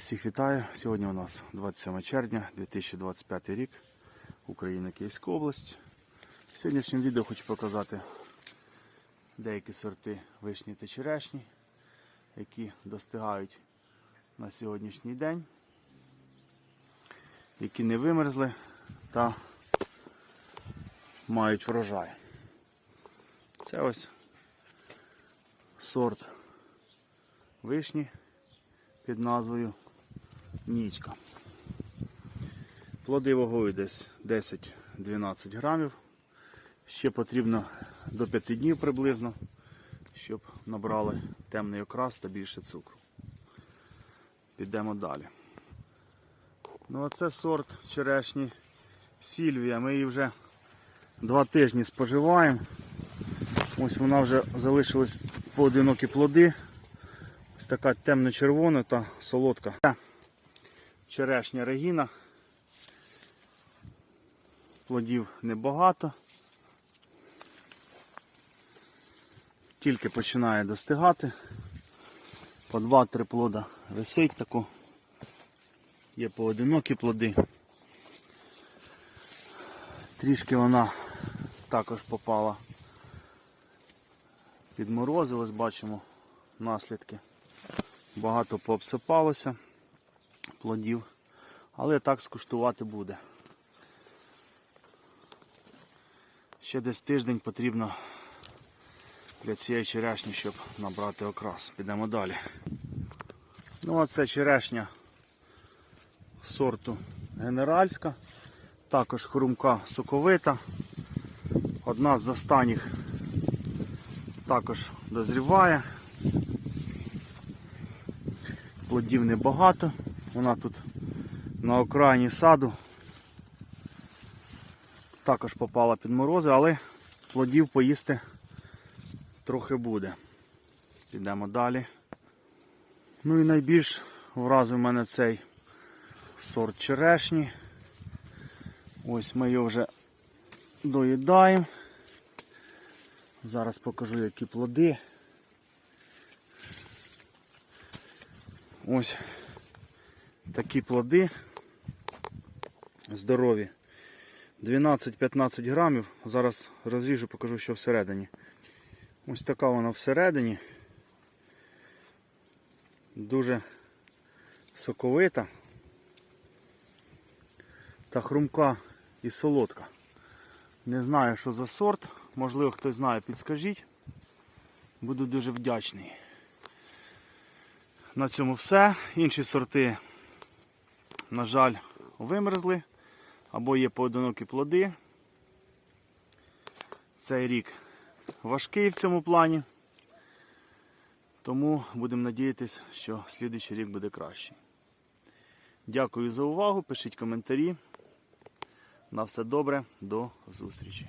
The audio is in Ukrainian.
Всіх вітаю. Сьогодні у нас 27 червня 2025 рік. Україна Київська область. В сьогоднішньому відео хочу показати деякі сорти вишні та черешні, які достигають на сьогоднішній день, які не вимерзли та мають врожай. Це ось сорт вишні під назвою Нічка. Плоди вагою десь 10-12 грамів. Ще потрібно до 5 днів приблизно, щоб набрали темний окрас та більше цукру. Підемо далі. Ну, а це сорт черешні Сільвія. Ми її вже два тижні споживаємо. Ось вона вже залишилась поодинокі плоди. Ось така темно-червона та солодка. Черешня регіна. Плодів небагато. Тільки починає достигати. По 2-3 плода висить тако. Є поодинокі плоди. Трішки вона також попала. Підморозилась, бачимо наслідки. Багато пообсипалося плодів, але так скуштувати буде. Ще десь тиждень потрібно для цієї черешні, щоб набрати окрас. Підемо далі. Ну а це черешня сорту генеральська, також хрумка соковита. Одна з останніх також дозріває. Плодів небагато. Вона тут на окраїні саду. Також попала під морози, але плодів поїсти трохи буде. Підемо далі. Ну і найбільш вразив мене цей сорт черешні. Ось ми його вже доїдаємо. Зараз покажу, які плоди. Ось такі плоди здорові. 12-15 грамів. Зараз розріжу, покажу, що всередині. Ось така вона всередині. Дуже соковита та хрумка і солодка. Не знаю, що за сорт. Можливо, хтось знає, підскажіть. Буду дуже вдячний. На цьому все. Інші сорти, на жаль, вимерзли або є поодинокі плоди. Цей рік важкий в цьому плані. Тому будемо надіятися, що слідуючий рік буде кращий. Дякую за увагу. Пишіть коментарі. На все добре, до зустрічі.